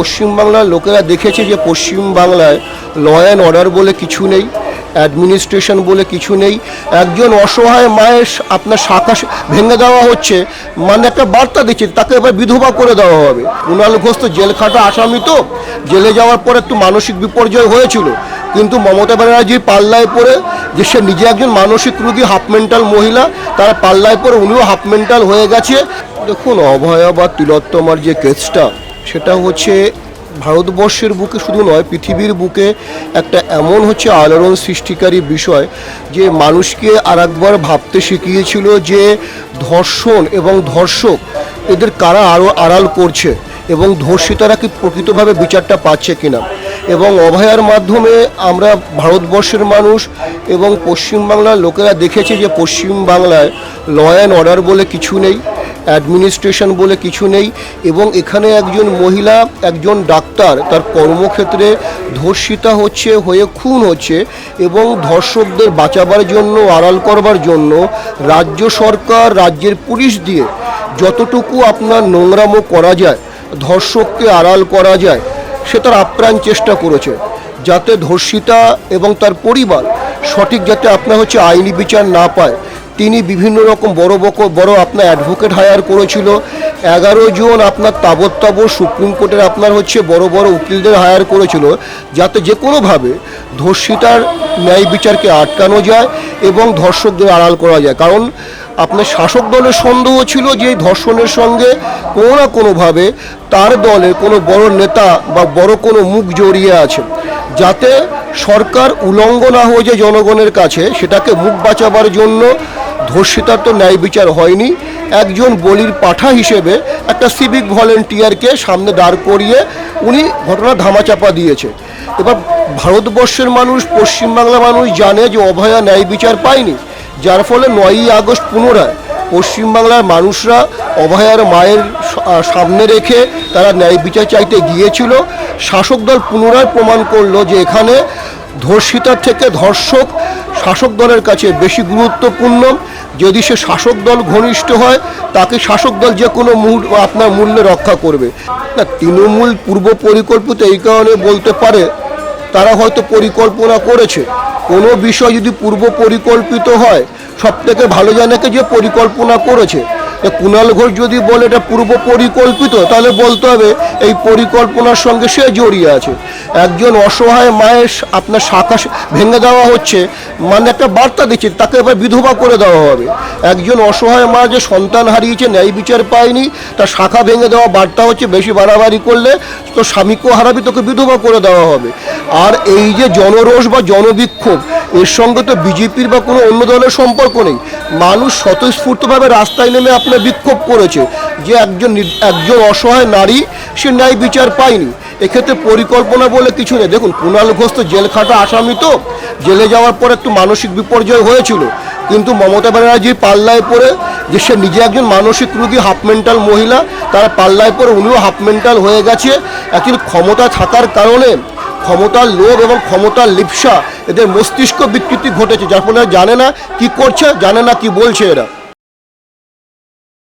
পশ্চিমবাংলার লোকেরা দেখেছে যে পশ্চিমবাংলায় ল অ্যান্ড অর্ডার বলে কিছু নেই অ্যাডমিনিস্ট্রেশন বলে কিছু নেই। একজন অসহায় মায়ের আপনার শাখা ভেঙে দেওয়া হচ্ছে মানে একটা বার্তা দিচ্ছে, তাকে এবার বিধবা করে দেওয়া হবে। কুণাল ঘোষ তো জেল খাটা আসামি তো, জেলে যাওয়ার পর একটু মানসিক বিপর্যয় হয়েছিল। কিন্তু মমতা ব্যানার্জির পাল্লায় পড়ে যে সে নিজে একজন মানসিক রোগী হাফ মেন্টাল মহিলা, তার পাল্লায় পড়ে উনিও হাফ মেন্টাল হয়ে গেছে। দেখুন অভয়া বা তিলোত্তমার যে কেসটা সেটা হচ্ছে ভারতবর্ষের বুকে শুধু নয়, পৃথিবীর বুকে একটা এমন হচ্ছে আলোড়ন সৃষ্টিকারী বিষয় যে মানুষকে আরেকবার ভাবতে শিখিয়েছিল যে ধর্ষণ এবং ধর্ষক এদের কারা আরও আড়াল করছে এবং ধর্ষিতারা কি প্রকৃতভাবে বিচারটা পাচ্ছে কিনা? এবং অভয়ার মাধ্যমে আমরা ভারতবর্ষের মানুষ এবং পশ্চিমবাংলার লোকেরা দেখেছে যে পশ্চিমবাংলায় ল অ্যান্ড অর্ডার বলে কিছু নেই। অ্যাডমিনিস্ট্রেশন বলে কিছু নেই এবং এখানে একজন মহিলা, একজন ডাক্তার তার কর্মক্ষেত্রে ধর্ষিতা হচ্ছে, হয়ে খুন হচ্ছে এবং ধর্ষকদের বাঁচাবার জন্য, আড়াল করবার জন্য রাজ্য সরকার, রাজ্যের পুলিশ দিয়ে যতটুকু আপনার নোংরামো করা যায়, ধর্ষককে আড়াল করা যায়, সে তার আপ্রাণ চেষ্টা করেছে যাতে ধর্ষিতা এবং তার পরিবার সঠিক যাতে আপনার হচ্ছে আইনি বিচার না পায়। তিনি বিভিন্ন রকম বড় বড় আপনার অ্যাডভোকেট হায়ার করেছিল। এগারো জন আপনার তাবৎ সুপ্রিম কোর্টের আপনার হচ্ছে বড় বড় উকিলদের হায়ার করেছিল যাতে যে কোনোভাবে ধর্ষিতার ন্যায় বিচারকে আটকানো যায় এবং ধর্ষকদের আড়াল করা যায়। কারণ আপনার শাসক দলের সন্দেহ ছিল যে ধর্ষণের সঙ্গে কোনো না কোনোভাবে তার দলের কোনো বড় নেতা বা বড় কোনো মুখ জড়িয়ে আছে। যাতে সরকার উলঙ্গ না হয়ে যায় জনগণের কাছে, সেটাকে মুখ বাঁচাবার জন্য ধর্ষিতার তো ন্যায় বিচার হয়নি। একজন বলির পাঠা হিসেবে একটা সিভিক ভলেন্টিয়ারকে সামনে দাঁড় করিয়ে উনি ঘটনা ধামাচাপা দিয়েছে। এবার ভারতবর্ষের মানুষ পশ্চিমবাংলা মানুষ জানে যে অভয়া ন্যায় বিচার পায়নি। যার ফলে নয়ই আগস্ট পুনরায় পশ্চিমবাংলার মানুষরা অভয়ার মায়ের সামনে রেখে তারা ন্যায় বিচার চাইতে গিয়েছিল। শাসক দল পুনরায় প্রমাণ করল যে এখানে ধর্ষিতার থেকে ধর্ষক শাসক দলের কাছে বেশি গুরুত্বপূর্ণ। যদি সে শাসক দল ঘনিষ্ঠ হয়, তাকে শাসক দল যে কোনো মূল আপনার মূল্যে রক্ষা করবে। না, তৃণমূল পূর্ব পরিকল্পিত এই কারণে বলতে পারে, তারা হয়তো পরিকল্পনা করেছে। কোনো বিষয় যদি পূর্ব পরিকল্পিত হয় সব থেকে ভালো জানাকে যে পরিকল্পনা করেছে। কুণাল ঘোষ যদি বলে এটা পূর্ব পরিকল্পিত, তাহলে বলতে হবে এই পরিকল্পনার সঙ্গে সে জড়িয়ে আছে। একজন অসহায় মায়ের আপনার শাখা ভেঙে দেওয়া হচ্ছে মানে একটা বার্তা দিচ্ছে, তাকে এবার বিধবা করে দেওয়া হবে। একজন অসহায় মা যে সন্তান হারিয়েছে, ন্যায় বিচার পায়নি, তার শাখা ভেঙে দেওয়া বার্তা হচ্ছে, বেশি বাড়াবাড়ি করলে তো স্বামীকেও হারাবি, তোকে বিধবা করে দেওয়া হবে। আর এই যে জনরোষ বা জনবিক্ষোভ, এর সঙ্গে তো বিজেপির বা কোনো অন্য দলের সম্পর্ক নেই। মানুষ স্বতঃস্ফূর্তভাবে রাস্তায় নেমে আপনার বিক্ষোভ করেছে যে একজন একজন অসহায় নারী, সে ন্যায় বিচার পায়নি। এক্ষেত্রে পরিকল্পনা বলে কিছু নেই। দেখুন, কুণাল ঘোষ তো জেল খাটা আসামি তো। জেলে যাওয়ার পর একটু মানসিক বিপর্যয় হয়েছিল। কিন্তু মমতা ব্যানার্জির পাল্লায় পড়ে যে সে নিজে একজন মানসিক রোগী হাফ মেন্টাল মহিলা, তার পাল্লায় পরে উনিও হাফ মেন্টাল হয়ে গেছে। অ্যাকচুয়ালি ক্ষমতা থাকার কারণে ক্ষমতার লোভ এবং ক্ষমতার লিপসা এদের মস্তিষ্ক বিকৃতি ঘটেছে, যার ফলে জানে না কি করছে, জানে না কি বলছে এরা।